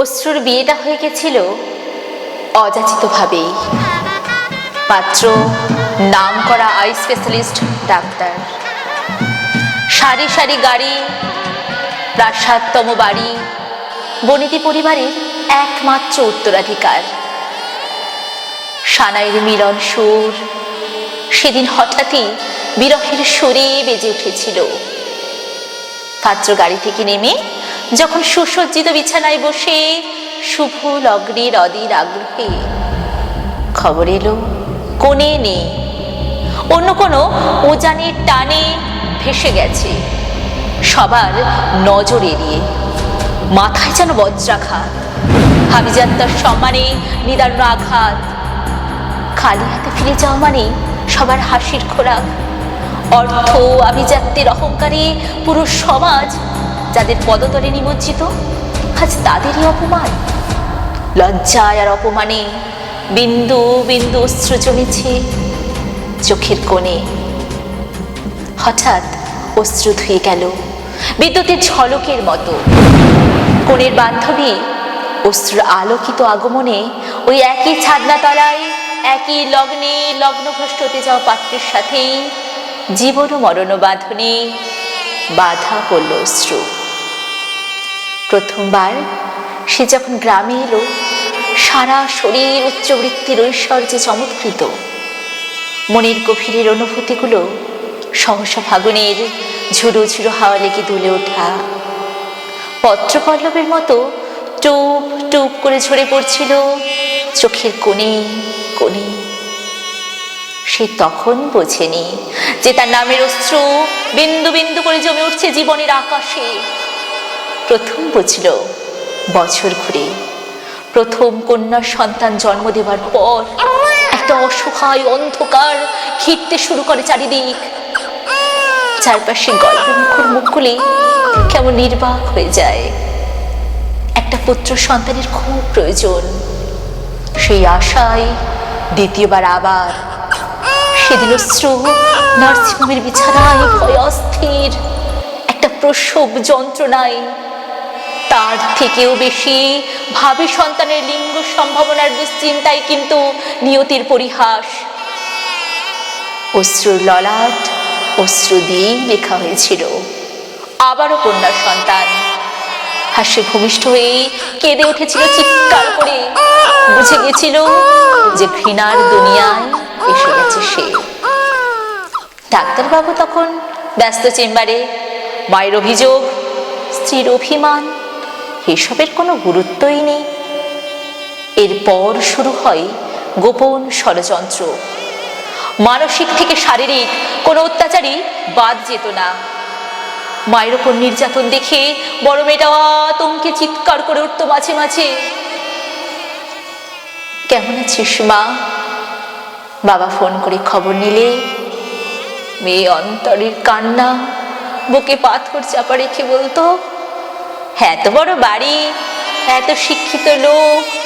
অশ্রুর বিয়েটা হয়ে গেছিল অযাচিতভাবেই। পাত্র নাম করা আই স্পেশালিস্ট ডাক্তার। সারি সারি গাড়ি, প্রাসাদতম বাড়ি, বনিতি পরিবারের একমাত্র উত্তরাধিকার। সানাইয়ের মিলন সুর, সেদিন হঠাৎই বিরহের সুরে বেজে উঠেছিল। পাত্র গাড়ি থেকে নেমে যখন সুসজ্জিত বিছানায় বসে শুভ লগ্নের অধীর আগ্রহে খবর এলো, কোণে নেই অন্য কোনো উজানের টানে ভেসে গেছে। সবার নজর এড়িয়ে মাথায় যেন বজ্রাঘাত হাবিজাত্তার সম্মানে নিদারুণ আঘাত। খালি হাতে ফিরে যাওয়া মানে সবার হাসির খোরাক। অর্থ আভিজাত্যের অহংকারে পুরো সমাজ যাদের পদতলে নিমজ্জিত, আজ তাদেরই অপমান। লজ্জায় আর অপমানে বিন্দু বিন্দু অস্ত্র জমেছে চোখের কোণে। হঠাৎ অস্ত্র ধুয়ে গেল, বিদ্যুতের ঝলকের মতো। কোণের বান্ধবী অস্ত্র আলোকিত আগমনে ওই একই ছাদনা তলায় একই লগ্নে লগ্নভ্রষ্ট হতে যাওয়া পাত্রের সাথেই জীবন ও মরণ বাঁধনে বাধা পড়ল অশ্রু। প্রথমবার, সে যখন গ্রামে এলো, সারা শরীর উচ্চবৃত্তির ঐশ্বর্যে চমৎকৃত। মনের গভীরের অনুভূতিগুলো সহসা ফাগুনের ঝুড়ো ঝুড়ো হাওয়া লেগে দুলে ওঠা। পত্রপল্লবের মতো টুপ টুপ করে ঝরে পড়ছিল চোখের কোণে কোণে। সে তখন বোঝেনি যে তার নামের অস্ত্র বিন্দু বিন্দু করে জমে উঠছে জীবনের আকাশে। প্রথম বুঝল বছর ঘুরে প্রথম কন্যার সন্তান জন্ম দেবার পর একটা অসহায় অন্ধকার ঘিরতে শুরু করে চারিদিক। চারপাশে গল্প মুখর মুখগুলি কেমন নির্বাক হয়ে যায়। একটা পুত্র সন্তানের খুব প্রয়োজন। সেই আশায় দ্বিতীয়বার আবার সেদিন অশ্রু নার্সিংহোমের বিছানায় ভয় অস্থির একটা প্রসব যন্ত্রণায় তার থেকেও বেশি। ভাবি সন্তানের লিঙ্গ সম্ভাবনার দুশ্চিন্তায় কিন্তু নিয়তির পরিহাস। অশ্রুর ললাট, অশ্রু দিয়েই লেখা হয়েছিল। আবারও কন্যার সন্তান। হাসে ভূমিষ্ঠ হয়ে কেঁদে উঠেছিল চিৎকার করে। বুঝে গেছিল যে ঘৃণার দুনিয়ায় এসে গেছে সে। ডাক্তারবাবু তখন ব্যস্ত চেম্বারে। মায়ের অভিযোগ, স্ত্রীর অভিমান। এসবের কোনো গুরুত্বই নেই। এরপর শুরু হয় গোপন ষড়যন্ত্র। মানসিক থেকে শারীরিক কোনো অত্যাচারই বাদ যেত না। মায়ের ওপর নির্যাতন দেখে বড় মেয়েটা আতঙ্কে চিৎকার করে উঠতো মাঝে মাঝে। কেমন আছিস মা? বাবা ফোন করে খবর নিলে। মেয়ে অন্তরের কান্না, বুকে পাথর চাপা রেখে বলতো এত বড় বাড়ি। এত শিক্ষিত লোক।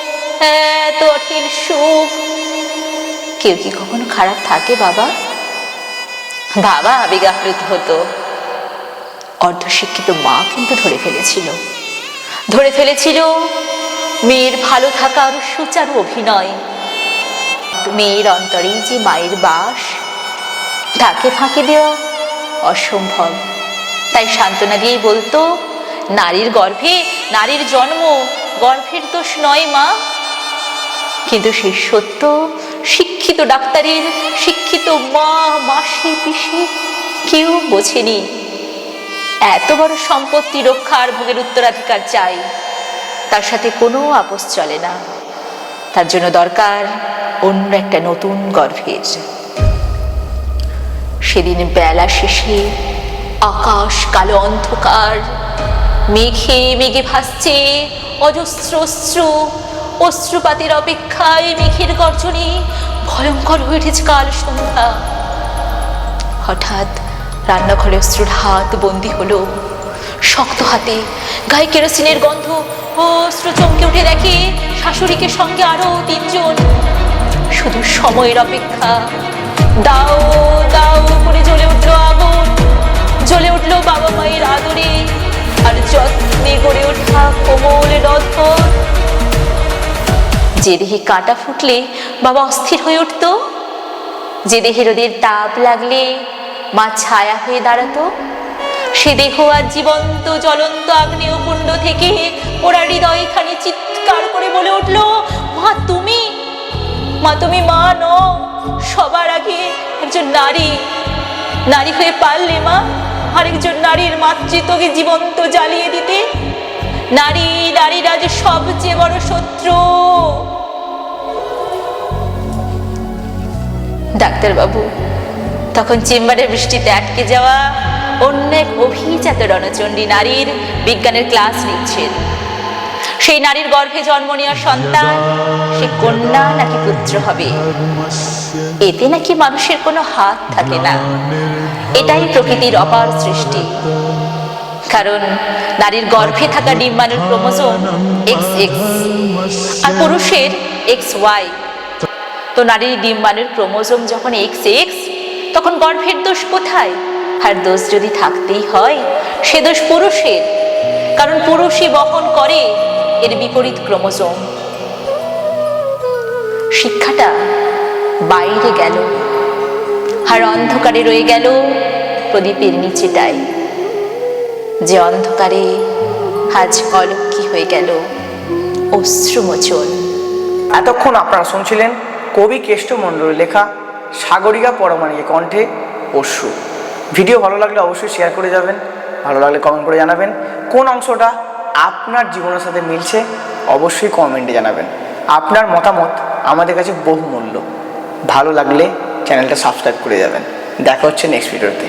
এত অঠিল সুখ। কেউ কি কখনো খারাপ থাকে, বাবা? বাবা আবেগ আপ্লুত হতো। অর্ধশিক্ষিত মা কিন্তু ধরে ফেলেছিল। ধরে ফেলেছিল, মেয়ের ভালো থাকা থাকার সুচারু অভিনয়। মেয়ের অন্তরে যে মায়ের বাস, তাকে ফাঁকি দেওয়া অসম্ভব। তাই সান্ত্বনা দিয়েই বলতো নারীর গর্ভে, নারীর জন্ম, গর্ভের দোষ নয় মা। কিন্তু সেই সত্য, শিক্ষিত ডাক্তারের, শিক্ষিত মা, মাসি, পিসি কেউ বোঝেনি। এত বড় সম্পত্তি রক্ষার ভোগের উত্তরাধিকার চাই। তার সাথে কোনো আপোষ চলে না। তার জন্য দরকার অন্য একটা নতুন গর্ভের। সেদিন বেলা শেষে আকাশ কালো অন্ধকার মেঘে মেঘে ভাসছে, অজস্র অশ্রু অশ্রুপাতের অপেক্ষায় মেঘের গর্জনে ভয়ঙ্কর হয়ে উঠেছে কাল সন্ধ্যা। হঠাৎ রান্নাঘরে অশ্রুর হাত বন্দি হলো। শক্ত হাতে গায়ে কেরোসিনের গন্ধ ও অস্ত্র চমকে উঠে দেখে শাশুড়িকে সঙ্গে আরও তিনজন। শুধু সময়ের অপেক্ষা। দাও দাও করে জ্বলে উঠল আগুন। জ্বলে উঠল বাবা মায়ের আদরে। যে দেহে কাঁটা ফুটলে বাবা অস্থির হয়ে উঠত। যে দেহে রোদের তাপ লাগলে মা ছায়া হয়ে দাঁড়াতো। সে দেহ আর জীবন্ত, জ্বলন্ত আগ্নেয় কুণ্ড থেকে ওরা হৃদয় হৃদয়খানি চিৎকার করে বলে উঠল, মা, তুমি? মা তুমি মা ন সবার আগে একজন নারী। নারী হয়ে পারলে মা, আরেকজন নারীর মাতৃত্বকে জীবন্ত জ্বালিয়ে দিতে। নারী, নারীরা যে সবচেয়ে বড় শত্রু। ডাক্তারবাবু, তখন চেম্বারের বৃষ্টিতে আটকে যাওয়া অন্য এক অভিজাত রণচণ্ডী নারীর বিজ্ঞানের ক্লাস নিচ্ছেন। সেই নারীর গর্ভে জন্ম নেওয়া সন্তান, সে কন্যা নাকি পুত্র হবে? এতে নাকি মানুষের কোনো হাত থাকে না। এটাই প্রকৃতির অপার সৃষ্টি। কারণ নারীর গর্ভে থাকা ডিম্বাণুর ক্রোমোজোম এক্স এক্স, আর পুরুষের এক্স ওয়াই। তো নারীর ডিম্বাণুর ক্রোমোজোম যখন এক্স এক্স, তখন গর্ভের দোষ কোথায়? আর দোষ যদি থাকতেই হয়, সে দোষ পুরুষের। কারণ পুরুষই বহন করে এর বিপরীত ক্রোমোজোম। শিক্ষাটা বাইরে গেল। আর অন্ধকারে রয়ে গেল প্রদীপের নিচেটায় যে অন্ধকারে আজ অলক্ষী হয়ে গেল অশ্রুমোচন। এতক্ষণ আপনারা শুনছিলেন কবি কেষ্ট মণ্ডলের লেখা সাগরিকা পরমাণিক কণ্ঠে অশ্রু। ভিডিও ভালো লাগলে অবশ্যই শেয়ার করে যাবেন, ভালো লাগলে কমেন্ট করে জানাবেন। কোন অংশটা আপনার জীবনের সাথে মিলছে অবশ্যই কমেন্টে জানাবেন। আপনার মতামত আমাদের কাছে বহুমূল্য। ভালো লাগলে চ্যানেলটা সাবস্ক্রাইব করে যাবেন। দেখা হচ্ছে নেক্সট ভিডিওতে